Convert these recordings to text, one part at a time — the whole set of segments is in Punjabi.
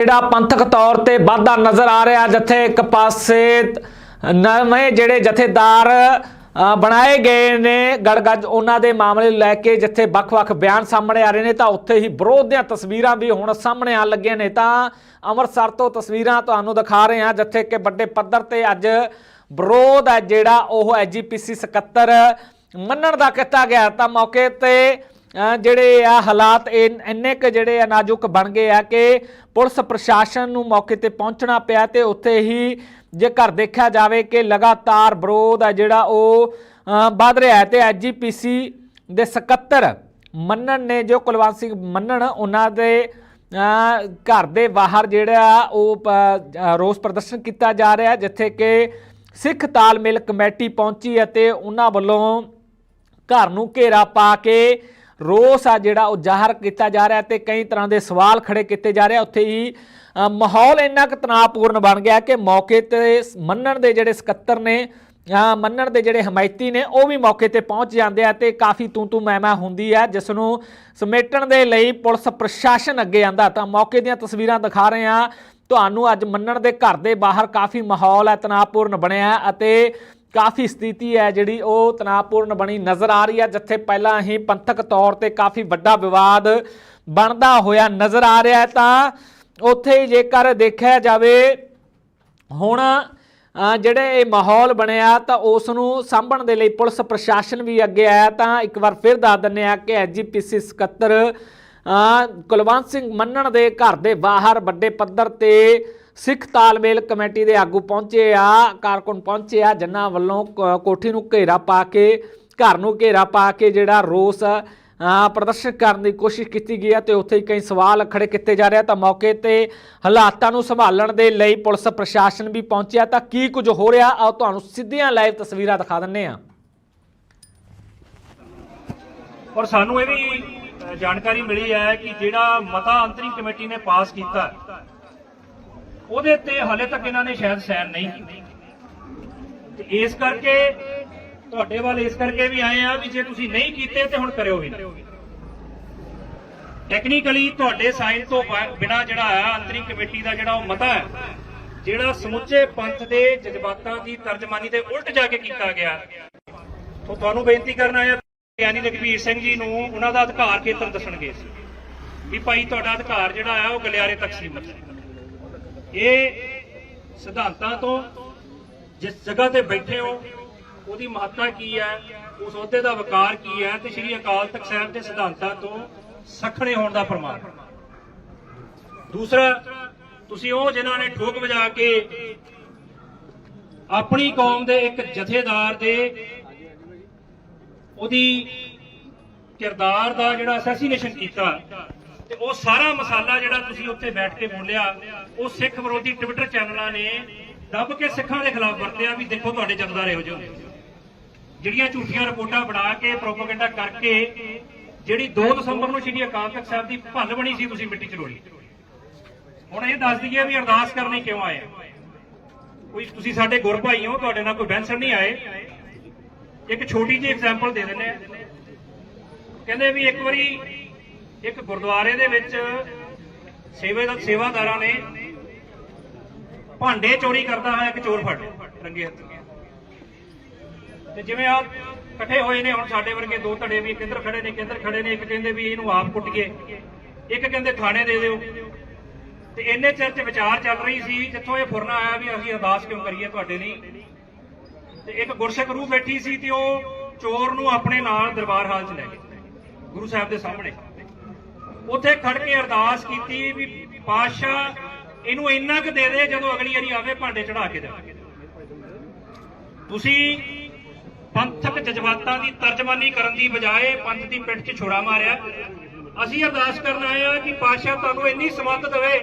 ਜਿਹੜਾ ਪੰਥਕ ਤੌਰ ਤੇ ਵਾਧਾ ਨਜ਼ਰ ਆ ਰਿਹਾ ਜਿੱਥੇ ਇੱਕ ਪਾਸੇ ਨਵੇਂ ਜਿਹੜੇ ਜਥੇਦਾਰ ਬਣਾਏ ਗਏ ਨੇ, ਗੜਗੱਜ ਉਹਨਾਂ ਦੇ ਮਾਮਲੇ ਨੂੰ ਲੈ ਕੇ ਜਿੱਥੇ ਵੱਖ-ਵੱਖ ਬਿਆਨ ਸਾਹਮਣੇ ਆ ਰਹੇ ਨੇ, ਤਾਂ ਉੱਥੇ ਹੀ ਵਿਰੋਧ ਦੀਆਂ ਤਸਵੀਰਾਂ ਵੀ ਹੁਣ ਸਾਹਮਣੇ ਆਉਣ ਲੱਗੀਆਂ ਨੇ। ਤਾਂ ਅੰਮ੍ਰਿਤਸਰ ਤੋਂ ਤਸਵੀਰਾਂ ਤੁਹਾਨੂੰ ਦਿਖਾ ਰਹੇ ਹਾਂ, ਜਿੱਥੇ ਕਿ ਵੱਡੇ ਪੱਧਰ ਤੇ ਅੱਜ ਵਿਰੋਧ ਹੈ ਜਿਹੜਾ ਉਹ ਐਜੀਪੀਸੀ ਸਕੱਤਰ ਮੰਨਣ ਦਾ ਕੀਤਾ ਗਿਆ। ਤਾਂ ਮੌਕੇ ਤੇ ਜਿਹੜੇ ਆ ਹਾਲਾਤ ਇਹ ਇੰਨੇ ਕੁ ਜਿਹੜੇ ਆ ਨਾਜ਼ੁਕ ਬਣ ਗਏ ਆ ਕਿ ਪੁਲਿਸ ਪ੍ਰਸ਼ਾਸਨ ਨੂੰ ਮੌਕੇ ਤੇ ਪਹੁੰਚਣਾ ਪਿਆ ਤੇ ਉੱਥੇ ਹੀ ਜੇ ਘਰ ਦੇਖਿਆ ਜਾਵੇ ਕਿ ਲਗਾਤਾਰ ਵਿਰੋਧ ਆ ਜਿਹੜਾ ਉਹ ਵੱਧ ਰਿਹਾ ਹੈ ਤੇ ਐਜੀਪੀਸੀ ਦੇ ਸਕੱਤਰ ਮੰਨਣ ਨੇ, ਜੋ ਕੁਲਵੰਤ ਸਿੰਘ ਮੰਨਣ, ਉਹਨਾਂ ਦੇ ਘਰ ਦੇ ਬਾਹਰ ਜਿਹੜਾ ਉਹ ਰੋਸ ਪ੍ਰਦਰਸ਼ਨ ਕੀਤਾ ਜਾ ਰਿਹਾ ਜਿੱਥੇ ਕਿ ਸਿੱਖ ਤਾਲਮੇਲ ਕਮੇਟੀ ਪਹੁੰਚੀ ਅਤੇ ਉਹਨਾਂ ਵੱਲੋਂ ਘਰ ਨੂੰ ਘੇਰਾ ਪਾ ਕੇ ਰੋਸ ਆ ਜਿਹੜਾ ਉਹ ਜ਼ਾਹਰ ਕੀਤਾ ਜਾ ਰਿਹਾ ਤੇ ਕਈ ਤਰ੍ਹਾਂ ਦੇ ਸਵਾਲ ਖੜੇ ਕੀਤੇ ਜਾ ਰਹੇ ਉੱਥੇ ਹੀ ਮਾਹੌਲ ਇੰਨਾ ਕੁ ਤਣਾਅਪੂਰਨ ਬਣ ਗਿਆ ਕਿ ਮੌਕੇ ਤੇ ਮੰਨਣ ਦੇ ਜਿਹੜੇ ਸਕੱਤਰ ਨੇ ਮੰਨਣ ਦੇ ਜਿਹੜੇ ਹਮਾਇਤੀ ਨੇ, ਉਹ ਵੀ ਮੌਕੇ ਤੇ ਪਹੁੰਚ ਜਾਂਦੇ ਆ ਤੇ ਕਾਫੀ ਤੂੰ ਤੂੰ ਮੈਂ ਹੁੰਦੀ ਆ ਜਿਸ ਨੂੰ ਸਮੇਟਣ ਦੇ ਲਈ ਪੁਲਿਸ ਪ੍ਰਸ਼ਾਸਨ ਅੱਗੇ ਆਂਦਾ। ਤਾਂ ਮੌਕੇ ਦੀਆਂ ਤਸਵੀਰਾਂ ਦਿਖਾ ਰਹੇ ਆ ਤੁਹਾਨੂੰ ਅੱਜ ਮੰਨਣ ਦੇ ਘਰ ਦੇ ਬਾਹਰ ਕਾਫੀ ਮਾਹੌਲ ਹੈ ਤਣਾਅਪੂਰਨ ਬਣਿਆ ਅਤੇ ਕਾਫੀ ਸਥਿਤੀ ਹੈ ਜਿਹੜੀ ਉਹ ਤਣਾਅਪੂਰਨ ਬਣੀ ਨਜ਼ਰ ਆ ਰਹੀ ਹੈ, ਜਿੱਥੇ ਪਹਿਲਾਂ ਹੀ ਪੰਥਕ ਤੌਰ ਤੇ ਕਾਫੀ ਵੱਡਾ ਵਿਵਾਦ ਬਣਦਾ ਹੋਇਆ ਨਜ਼ਰ ਆ ਰਿਹਾ ਤਾਂ ਉੱਥੇ ਹੀ ਜੇਕਰ ਦੇਖਿਆ ਜਾਵੇ, ਹੁਣ ਜਿਹੜੇ ਇਹ ਮਾਹੌਲ ਬਣਿਆ, ਤਾਂ ਉਸ ਨੂੰ ਸਾਂਭਣ ਦੇ ਲਈ ਪੁਲਿਸ ਪ੍ਰਸ਼ਾਸਨ ਵੀ ਅੱਗੇ ਆਇਆ। ਤਾਂ ਇੱਕ ਵਾਰ ਫਿਰ ਦੱਸ ਦਿੰਨੇ ਆ ਕਿ ਐਜੀਪੀਸੀ ਸਕੱਤਰ ਕੁਲਵੰਤ ਸਿੰਘ ਮੰਨਣ ਦੇ ਘਰ ਦੇ ਬਾਹਰ ਵੱਡੇ ਪੱਧਰ ਤੇ ਸਿੱਖ ਤਾਲਮੇਲ ਕਮੇਟੀ ਦੇ ਆਗੂ ਪਹੁੰਚੇ ਆ, ਕਾਰਕੁਨ ਪਹੁੰਚੇ ਆ, ਜਿਨ੍ਹਾਂ ਵੱਲੋਂ ਕੋਠੀ ਨੂੰ ਘੇਰਾ ਪਾ ਕੇ, ਘਰ ਨੂੰ ਘੇਰਾ ਪਾ ਕੇ ਜਿਹੜਾ ਰੋਸ ਪ੍ਰਦਰਸ਼ਨ ਕਰਨ ਦੀ ਕੋਸ਼ਿਸ਼ ਕੀਤੀ ਗਈ ਹੈ ਤੇ ਉੱਥੇ ਹੀ ਕਈ ਸਵਾਲ ਖੜੇ ਕੀਤੇ ਜਾ ਰਹੇ ਤਾਂ ਮੌਕੇ ਤੇ ਹਾਲਾਤਾਂ ਨੂੰ ਸੰਭਾਲਣ ਦੇ ਲਈ ਪੁਲਿਸ ਪ੍ਰਸ਼ਾਸਨ ਵੀ ਪਹੁੰਚਿਆ। ਤਾਂ ਕੀ ਕੁਝ ਹੋ ਰਿਹਾ? ਆਓ ਤੁਹਾਨੂੰ ਸਿੱਧੀਆਂ ਲਾਈਵ ਤਸਵੀਰਾਂ ਦਿਖਾ ਦਿੰਨੇ ਆ ਔਰ ਸਾਨੂੰ ਇਹ ਵੀ ਜਾਣਕਾਰੀ ਮਿਲੀ ਹੈ ਕਿ ਜਿਹੜਾ ਮਤਾ ਅੰਤਰੀ ਕਮੇਟੀ ਨੇ ਪਾਸ ਕੀਤਾ ਉਹਦੇ ਤੇ ਹਾਲੇ ਤੱਕ ਇਹਨਾਂ ਨੇ ਸ਼ਾਇਦ ਸਾਈਨ ਨਹੀਂ ਕੀਤੀ। ਤੇ ਇਸ ਕਰਕੇ ਤੁਹਾਡੇ ਵੱਲ ਇਸ ਕਰਕੇ ਵੀ ਆਏ ਆ ਵੀ ਜੇ ਤੁਸੀਂ ਨਹੀਂ ਕੀਤੇ ਤੇ ਹੁਣ ਕਰਿਓ ਵੀ ਟੈਕਨੀਕਲੀ ਤੁਹਾਡੇ ਸਾਈਨ ਤੋਂ ਬਿਨਾ ਜਿਹੜਾ ਆ ਅੰਤਰੀ ਕਮੇਟੀ ਦਾ ਜਿਹੜਾ ਉਹ ਮਤਾ ਹੈ, ਜਿਹੜਾ ਸਮੁੱਚੇ ਪੰਥ ਦੇ ਜਜ਼ਬਾਤਾਂ ਦੀ ਤਰਜਮਾਨੀ ਦੇ ਉਲਟ ਜਾ ਕੇ ਕੀਤਾ ਗਿਆ। ਉਹ ਤੁਹਾਨੂੰ ਬੇਨਤੀ ਕਰਨਾ ਆਇਆ ਗਿਆਨੀ ਲਖਵੀਰ ਸਿੰਘ ਜੀ ਨੂੰ ਉਹਨਾਂ ਦਾ ਅਧਿਕਾਰ ਖੇਤਰ ਦੱਸਣਗੇ। ਵੀ ਭਾਈ ਤੁਹਾਡਾ ਅਧਿਕਾਰ ਜਿਹੜਾ ਆ, ਉਹ ਗਲਿਆਰੇ ਤੱਕ ਸੀਮਤ ਹੈ। ਇਹ ਸਿਧਾਂਤਾਂ ਤੋਂ ਜਿਸ ਜਗ੍ਹਾ ਤੇ ਬੈਠੇ ਹੋ, ਉਹਦੀ ਮਹੱਤਤਾ ਕੀ ਹੈ? ਉਸ ਅਹੁਦੇ ਦਾ ਵਕਾਰ ਕੀ ਹੈ? ਤੇ ਸ੍ਰੀ ਅਕਾਲ ਤਖਤ ਸਾਹਿਬ ਦੇ ਸਿਧਾਂਤਾਂ ਤੋਂ ਸਖਣੇ ਹੋਣ ਦਾ ਪ੍ਰਮਾਣ। ਦੂਸਰਾ, ਤੁਸੀਂ ਉਹ ਜਿਨ੍ਹਾਂ ਨੇ ਠੋਕ ਵਜਾ ਕੇ ਆਪਣੀ ਕੌਮ ਦੇ ਇੱਕ ਜਥੇਦਾਰ ਦੇ ਉਹਦੀ ਕਿਰਦਾਰ ਦਾ ਜਿਹੜਾ ਅਸੈਸੀਨੇਸ਼ਨ ਕੀਤਾ ਤੇ ਉਹ ਸਾਰਾ ਮਸਾਲਾ ਜਿਹੜਾ ਤੁਸੀਂ ਉੱਥੇ ਬੈਠ ਕੇ ਬੋਲਿਆ ਉਹ ਸਿੱਖ ਵਿਰੋਧੀ ਟਵਿੱਟਰ ਚੈਨਲਾਂ ਨੇ ਦੱਬ ਕੇ ਸਿੱਖਾਂ ਦੇ ਖਿਲਾਫ ਵਰਤਿਆ ਵੀ ਦੇਖੋ ਤੁਹਾਡੇ ਜਥੇਦਾਰ ਇਹੋ ਜਿਹੇ ਜਿਹੜੀਆਂ ਝੂਠੀਆਂ ਰਿਪੋਰਟਾਂ ਬਣਾ ਕੇ ਪ੍ਰੋਪਾਗੈਂਡਾ ਕਰਕੇ, ਜਿਹੜੀ 2 ਦਸੰਬਰ ਨੂੰ ਸ਼੍ਰੀ ਅਕਾਲ ਤਖਤ ਸਾਹਿਬ ਦੀ ਭੰਨ ਬਣੀ ਸੀ, ਤੁਸੀਂ ਮਿੱਟੀ ਚ ਰੋਲੀ ਹੁਣ ਇਹ ਦੱਸ ਦਈਏ ਵੀ ਅਰਦਾਸ ਕਰਨੀ ਕਿਉਂ ਆਏ ਕੋਈ ਤੁਸੀਂ ਸਾਡੇ ਗੁਰ ਭਾਈ ਹੋ, ਤੁਹਾਡੇ ਨਾਲ ਕੋਈ ਬੈਂਸਰ ਨਹੀਂ ਆਏ। ਇੱਕ ਛੋਟੀ ਜਿਹੀ ਐਗਜ਼ਾਮਪਲ ਦੇ ਦਿੰਦੇ ਆ। ਕਹਿੰਦੇ ਵੀ ਇੱਕ ਵਾਰੀ ਇੱਕ ਗੁਰਦੁਆਰੇ ਦੇ ਵਿੱਚ ਸੇਵੇ ਦਾ ਸੇਵਾਦਾਰਾਂ ਨੇ ਭਾਂਡੇ ਚੋਰੀ ਕਰਦਾ ਹੋਇਆ ਇੱਕ ਚੋਰ ਫੜ ਰੰਗੇ ਹੱਥ ਤੇ ਜਿਵੇਂ ਆ ਇਕੱਠੇ ਹੋਏ ਨੇ, ਹੁਣ ਸਾਡੇ ਵਰਗੇ ਦੋ ਧੜੇ ਵੀ ਕਿੰਦਰ ਖੜੇ ਨੇ ਕਿੰਦਰ ਖੜੇ ਨੇ, ਇੱਕ ਕਹਿੰਦੇ ਵੀ ਇਹਨੂੰ ਆਪ ਕੁੱਟੀਏ ਇੱਕ ਕਹਿੰਦੇ ਥਾਣੇ ਦੇ ਦਿਓ। ਤੇ ਇੰਨੇ ਚਿਰ ਚ ਵਿਚਾਰ ਚੱਲ ਰਹੀ ਸੀ, ਜਿੱਥੋਂ ਇਹ ਫੁਰਨਾ ਆਇਆ ਵੀ ਅਸੀਂ ਅਰਦਾਸ ਕਿਉਂ ਕਰੀਏ ਤੁਹਾਡੇ ਲਈ। ਤੇ ਇੱਕ ਗੁਰਸਿੱਖ ਰੂਹ ਬੈਠੀ ਸੀ ਤੇ ਉਹ ਚੋਰ ਨੂੰ ਆਪਣੇ ਨਾਲ ਦਰਬਾਰ ਹਾਲ ਚ ਲੈ ਗਏ, ਗੁਰੂ ਸਾਹਿਬ ਦੇ ਸਾਹਮਣੇ। ਉੱਥੇ ਖੜ ਕੇ ਅਰਦਾਸ ਕੀਤੀ ਵੀ ਪਾਤਸ਼ਾਹ, ਇਹਨੂੰ ਇੰਨਾ ਕੁ ਦੇ ਦੇ ਜਦੋਂ ਅਗਲੀ ਵਾਰੀ ਆਵੇ ਭਾਂਡੇ ਚੜਾ ਕੇ ਜਾਵੇ ਤੁਸੀਂ ਪੰਥਕ ਜਜ਼ਬਾਤਾਂ ਦੀ ਤਰਜਮਾਨੀ ਕਰਨ ਦੀ ਬਜਾਏ ਪੰਥ ਦੀ ਪਿੱਠ 'ਚ ਛੁਰਾ ਮਾਰਿਆ। ਅਸੀਂ ਅਰਦਾਸ ਕਰਨ ਆਏ ਆ ਕਿ ਪਾਤਸ਼ਾਹ ਤੁਹਾਨੂੰ ਇੰਨੀ ਸਮੱਤ ਦੇਵੇ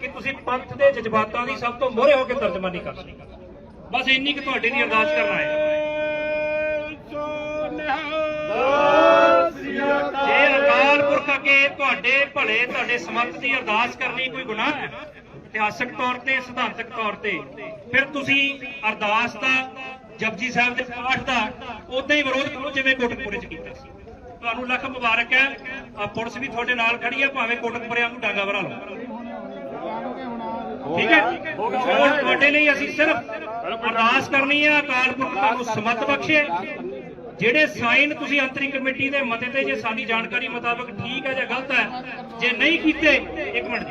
ਕਿ ਤੁਸੀਂ ਪੰਥ ਦੇ ਜਜ਼ਬਾਤਾਂ ਦੀ ਸਭ ਤੋਂ ਮੋਹਰੇ ਹੋ ਕੇ ਤਰਜਮਾਨੀ ਕਰ ਸਕੋ। ਬਸ ਇੰਨੀ ਕਿ ਤੁਹਾਡੇ ਦੀ ਅਰਦਾਸ ਕਰਨ ਆਏ ਆ। ਜੇ ਤੁਹਾਡੇ ਭਲੇ, ਤੁਹਾਡੇ ਸਮੱਤ ਦੀ ਅਰਦਾਸ ਕਰਨੀ ਕੋਈ ਗੁਨਾਹ ਹੈ? ਇਤਿਹਾਸਕ ਤੌਰ ਤੇ, ਸਿਧਾਂਤਕ ਤੌਰ ਤੇ। ਫਿਰ ਤੁਸੀਂ ਅਰਦਾਸ ਦਾ ਜਪਜੀ ਸਾਹਿਬ ਦੇ ਪਾਠ ਦਾ ਉਦਾਂ ਹੀ ਵਿਰੋਧ ਕਰੋ ਜਿਵੇਂ ਕੋਟਕਪੁਰੇ ਚ ਕੀਤਾ ਸੀ। ਤੁਹਾਨੂੰ ਲੱਖ ਮੁਬਾਰਕ ਹੈ। ਆ ਪੁਲਿਸ ਵੀ ਤੁਹਾਡੇ ਨਾਲ ਖੜੀ ਹੈ, ਭਾਵੇਂ ਕੋਟਕਪੁਰੇ ਨੂੰ ਡਾਂਗਾ ਭਰਾ ਲਓ। ਠੀਕ ਹੈ? ਤੁਹਾਡੇ ਲਈ ਅਸੀਂ ਸਿਰਫ ਅਰਦਾਸ ਕਰਨੀ ਹੈ, ਅਕਾਲ ਪੁਰਖ ਤੁਹਾਨੂੰ ਸਮਤ ਬਖਸ਼ੇ। ਜਿਹੜੇ ਸਾਈਨ ਤੁਸੀਂ ਅੰਤਰੀ ਕਮੇਟੀ ਦੇ ਮਤੇ ਤੇ ਜੇ ਸਾਡੀ ਜਾਣਕਾਰੀ ਮੁਤਾਬਕ ਠੀਕ ਹੈ ਜਾਂ ਗਲਤ ਹੈ, ਜੇ ਨਹੀਂ ਕੀਤੇ, ਇੱਕ ਮਿੰਟ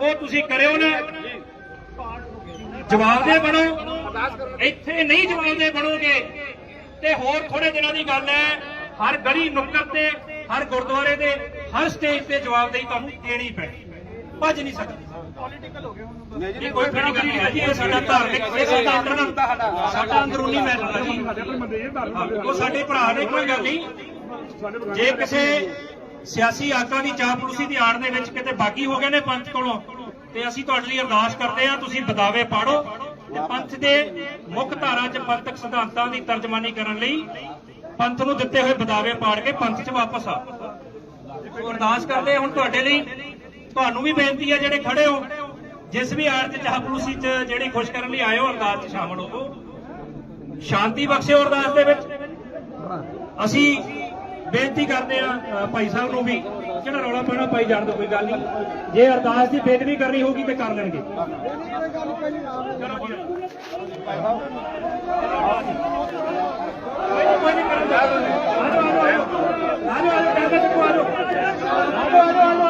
ਉਹ ਤੁਸੀਂ ਕਰਿਓ ਨਾ। ਜਵਾਬਦੇ ਬਣੋ। ਇੱਥੇ ਨਹੀਂ ਜਵਾਬਦੇ ਬਣੋਗੇ। ਤੇ ਹੋਰ ਥੋੜੇ ਦਿਨਾਂ ਦੀ ਗੱਲ ਹੈ, ਹਰ ਗਲੀ ਨੁੱਕਰ ਤੇ, ਹਰ ਗੁਰਦੁਆਰੇ ਦੇ ਹਰ ਸਟੇਜ ਤੇ ਜਵਾਬਦੇਹੀ ਤੁਹਾਨੂੰ ਦੇਣੀ ਪੈਣੀ। ਭੱਜ ਨਹੀਂ ਸਕਦੀ। ਇਹ ਕੋਈ ਫਿਕਰ ਨਹੀਂ ਹੈ ਜੀ ਇਹ ਸਾਡਾ ਧਾਰਮਿਕ ਇਹ ਸਾਡਾ ਅੰਦਰ ਸਾਡਾ ਅੰਦਰੂਨੀ ਮੈਟਰ ਹੈ ਜੀ। ਉਹ ਸਾਡੇ ਭਰਾ ਨੇ ਕੋਈ ਗੱਲ ਨਹੀਂ। ਜੇ ਕਿਸੇ ਸਿਆਸੀ ਆਕਾਂ ਦੀ ਚਾਪਲੂਸੀ ਦੀ ਆੜ ਦੇ ਵਿੱਚ ਕਿਤੇ ਬਾਗੀ ਹੋ ਗਏ ਨੇ ਪੰਥ ਕੋਲੋਂ ਤੇ ਅਸੀਂ ਤੁਹਾਡੇ ਲਈ ਅਰਦਾਸ ਕਰਦੇ ਹਾਂ ਤੁਸੀਂ ਬਦਾਵੇ ਪਾੜੋ ਤੇ ਪੰਥ ਦੇ ਮੁੱਖ ਧਾਰਾ 'ਚ ਪੰਥਕ ਸਿਧਾਂਤਾਂ ਦੀ ਤਰਜਮਾਨੀ ਕਰਨ ਲਈ ਪੰਥ ਨੂੰ ਦਿੱਤੇ ਹੋਏ ਬਦਾਵੇ ਪਾੜ ਕੇ ਪੰਥ 'ਚ ਵਾਪਸ ਆ। ਅਰਦਾਸ ਕਰਦੇ ਹਾਂ ਹੁਣ ਤੁਹਾਡੇ ਲਈ। ਤੁਹਾਨੂੰ ਵੀ ਬੇਨਤੀ ਹੈ ਜਿਹੜੇ ਖੜੇ ਹੋ ਜਿਸ ਵੀ ਆੜ 'ਚ 'ਚ ਜਿਹੜੀ ਖੁਸ਼ ਕਰਨ ਲਈ ਆਏ ਹੋ ਅਰਦਾਸ 'ਚ ਸ਼ਾਮਲ ਹੋਵੋ। ਸ਼ਾਂਤੀ ਬਖਸ਼ਿਓ ਅਰਦਾਸ ਦੇ ਵਿੱਚ। ਅਸੀਂ ਬੇਨਤੀ ਕਰਦੇ ਆ ਭਾਈ ਸਾਹਿਬ ਨੂੰ ਵੀ, ਜਿਹੜਾ ਰੌਲਾ ਪਾਣਾ ਪਾਈ ਜਾਣ ਦੋ ਕੋਈ ਗੱਲ ਨਹੀਂ। ਜੇ ਅਰਦਾਸ ਦੀ ਬੇਦਬੀ ਕਰਨੀ ਹੋਊਗੀ ਤੇ ਕਰ ਲੈਣਗੇ। ਚਲੋ ਜੀ। ਕੋਈ ਨਹੀਂ ਕਰਨ ਦਿਓ। ਆ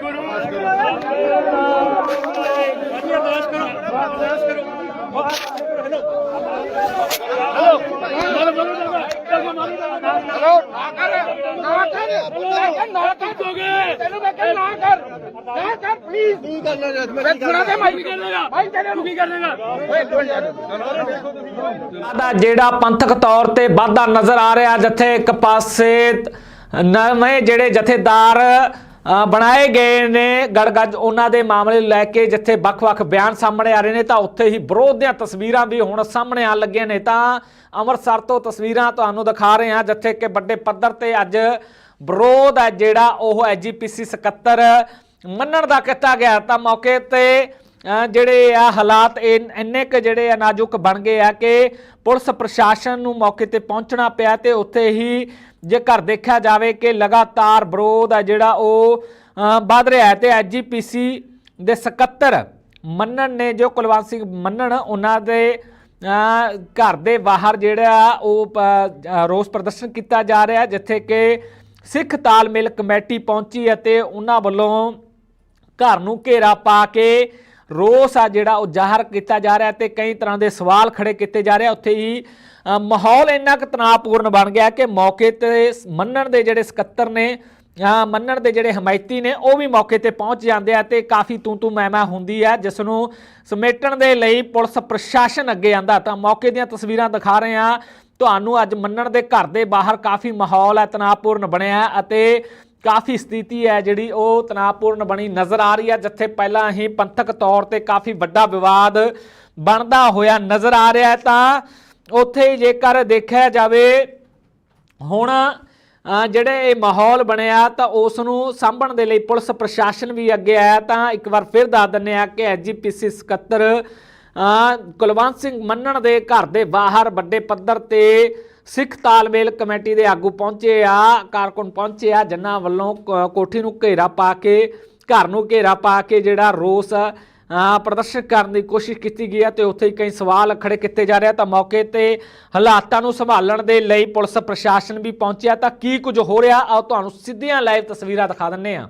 ਕਰੋ ਤੈਨੂੰ ਮੈਂ ਕਿਹਾ ਨਾ ਕਰ ਨਾ ਕਰ ਪਲੀਜ਼ ਤੂੰ ਕਰਨਾ ਮੈਂ ਦੇ ਮਾਈ ਭਾਈ ਤੇਰੇ ਨੂੰ ਕੀ ਕਰਨੇਗਾ ਓਏ ਇੱਕ ਮਿੰਟ। ਯਾਰ ਦਾ ਜਿਹੜਾ ਪੰਥਕ ਤੌਰ ਤੇ ਵਾਧਾ ਨਜ਼ਰ ਆ ਰਿਹਾ ਜਿੱਥੇ ਇੱਕ ਪਾਸੇ ਨਵੇਂ ਜਿਹੜੇ ਜਥੇਦਾਰ ਬਣਾਏ ਗਏ ਨੇ ਗੜਗੱਜ। ਉਹਨਾਂ ਦੇ ਮਾਮਲੇ ਨੂੰ ਲੈ ਕੇ ਜਿੱਥੇ ਵੱਖ-ਵੱਖ ਬਿਆਨ ਸਾਹਮਣੇ ਆ ਰਹੇ ਨੇ, ਤਾਂ ਉੱਥੇ ਹੀ ਵਿਰੋਧ ਦੀਆਂ ਤਸਵੀਰਾਂ ਵੀ ਹੁਣ ਸਾਹਮਣੇ ਆਉਣ ਲੱਗੀਆਂ ਨੇ। ਤਾਂ ਅੰਮ੍ਰਿਤਸਰ ਤੋਂ ਤਸਵੀਰਾਂ ਤੁਹਾਨੂੰ ਦਿਖਾ ਰਹੇ ਹਾਂ, ਜਿੱਥੇ ਕਿ ਵੱਡੇ ਪੱਧਰ ਤੇ ਅੱਜ ਵਿਰੋਧ ਹੈ ਜਿਹੜਾ ਉਹ ਐਜੀਪੀਸੀ ਸਕੱਤਰ ਮੰਨਣ ਦਾ ਕੀਤਾ ਗਿਆ। ਤਾਂ ਮੌਕੇ ਤੇ ਜਿਹੜੇ ਆ ਹਾਲਾਤ ਇਨ- ਇੰਨੇ ਕੁ ਜਿਹੜੇ ਆ ਨਾਜ਼ੁਕ ਬਣ ਗਏ ਆ ਕਿ ਪੁਲਿਸ ਪ੍ਰਸ਼ਾਸਨ ਨੂੰ ਮੌਕੇ ਤੇ ਪਹੁੰਚਣਾ ਪਿਆ ਤੇ ਉੱਥੇ ਹੀ ਜੇ ਘਰ ਦੇਖਿਆ ਜਾਵੇ ਕਿ ਲਗਾਤਾਰ ਵਿਰੋਧ ਆ ਜਿਹੜਾ ਉਹ ਵੱਧ ਰਿਹਾ ਹੈ ਤੇ ਐਜੀਪੀਸੀ ਦੇ ਸਕੱਤਰ ਮੰਨਣ ਨੇ, ਜੋ ਕੁਲਵੰਤ ਸਿੰਘ ਮੰਨਣ, ਉਹਨਾਂ ਦੇ ਘਰ ਦੇ ਬਾਹਰ ਜਿਹੜਾ ਉਹ ਰੋਸ ਪ੍ਰਦਰਸ਼ਨ ਕੀਤਾ ਜਾ ਰਿਹਾ ਜਿੱਥੇ ਕਿ ਸਿੱਖ ਤਾਲਮੇਲ ਕਮੇਟੀ ਪਹੁੰਚੀ ਅਤੇ ਉਹਨਾਂ ਵੱਲੋਂ ਘਰ ਨੂੰ ਘੇਰਾ ਪਾ ਕੇ ਰੋਸ ਆ ਜਿਹੜਾ ਉਹ ਜ਼ਾਹਰ ਕੀਤਾ ਜਾ ਰਿਹਾ ਤੇ ਕਈ ਤਰ੍ਹਾਂ ਦੇ ਸਵਾਲ ਖੜੇ ਕੀਤੇ ਜਾ ਰਹੇ ਆ। ਉੱਥੇ ਹੀ ਮਾਹੌਲ ਇੰਨਾ ਕੁ ਤਣਾਅਪੂਰਨ ਬਣ ਗਿਆ ਕਿ ਮੌਕੇ ਤੇ ਮੰਨਣ ਦੇ ਜਿਹੜੇ ਸਕੱਤਰ ਨੇ ਮੰਨਣ ਦੇ ਜਿਹੜੇ ਹਮਾਇਤੀ ਨੇ, ਉਹ ਵੀ ਮੌਕੇ ਤੇ ਪਹੁੰਚ ਜਾਂਦੇ ਆ ਤੇ ਕਾਫੀ ਤੂੰ ਤੂੰ ਮੈਂ ਮੈਂ ਹੁੰਦੀ ਆ, ਜਿਸ ਨੂੰ ਸਮੇਟਣ ਦੇ ਲਈ ਪੁਲਿਸ ਪ੍ਰਸ਼ਾਸਨ ਅੱਗੇ ਆਂਦਾ ਤਾਂ ਮੌਕੇ ਦੀਆਂ ਤਸਵੀਰਾਂ ਦਿਖਾ ਰਹੇ ਆ ਤੁਹਾਨੂੰ ਅੱਜ ਮੰਨਣ ਦੇ ਘਰ ਦੇ ਬਾਹਰ ਕਾਫੀ ਮਾਹੌਲ ਹੈ ਤਣਾਅਪੂਰਨ ਬਣਿਆ ਅਤੇ ਕਾਫੀ ਸਥਿਤੀ ਹੈ ਜਿਹੜੀ ਉਹ ਤਣਾਅਪੂਰਨ ਬਣੀ ਨਜ਼ਰ ਆ ਰਹੀ ਹੈ ਜਿੱਥੇ ਪਹਿਲਾਂ ਹੀ ਪੰਥਕ ਤੌਰ ਤੇ ਕਾਫੀ ਵੱਡਾ ਵਿਵਾਦ ਬਣਦਾ ਹੋਇਆ ਨਜ਼ਰ ਆ ਰਿਹਾ ਤਾਂ ਉੱਥੇ ਜੇਕਰ ਦੇਖਿਆ ਜਾਵੇ ਹੁਣ ਅ, ਜਿਹੜੇ ਇਹ ਮਾਹੌਲ ਬਣਿਆ ਤਾਂ ਉਸ ਨੂੰ ਸਾਂਭਣ ਦੇ ਲਈ ਪੁਲਿਸ ਪ੍ਰਸ਼ਾਸਨ ਵੀ ਅੱਗੇ ਆਇਆ। ਤਾਂ ਇੱਕ ਵਾਰ ਫਿਰ ਦੱਸ ਦਿੰਨੇ ਆ ਕਿ ਐਜੀਪੀਸੀ ਸਕੱਤਰ ਅ, ਕੁਲਵੰਤ ਸਿੰਘ ਮੰਨਣ ਦੇ ਘਰ ਦੇ ਬਾਹਰ ਵੱਡੇ ਪੱਧਰ ਤੇ ਸਿੱਖ ਤਾਲਮੇਲ ਕਮੇਟੀ ਦੇ ਆਗੂ ਪਹੁੰਚੇ ਆ, ਕਾਰਕੁਨ ਪਹੁੰਚੇ ਆ, ਜਿਨ੍ਹਾਂ ਵੱਲੋਂ ਕ- ਕੋਠੀ ਨੂੰ ਘੇਰਾ ਪਾ ਕੇ, ਘਰ ਨੂੰ ਘੇਰਾ ਪਾ ਕੇ ਜਿਹੜਾ ਰੋਸ ਪ੍ਰਦਰਸ਼ਨ ਕਰਨ ਦੀ ਕੋਸ਼ਿਸ਼ ਕੀਤੀ ਗਈ ਹੈ ਤੇ ਉੱਥੇ ਹੀ ਕਈ ਸਵਾਲ ਖੜੇ ਕੀਤੇ ਜਾ ਰਹੇ ਆ। ਤਾਂ ਮੌਕੇ ਤੇ ਹਾਲਾਤਾਂ ਨੂੰ ਸੰਭਾਲਣ ਦੇ ਲਈ ਪੁਲਿਸ ਪ੍ਰਸ਼ਾਸਨ ਵੀ ਪਹੁੰਚਿਆ। ਤਾਂ ਕੀ ਕੁਝ ਹੋ ਰਿਹਾ? ਆਓ ਤੁਹਾਨੂੰ ਸਿੱਧੀਆਂ ਲਾਈਵ ਤਸਵੀਰਾਂ ਦਿਖਾ ਦਿੰਨੇ ਆ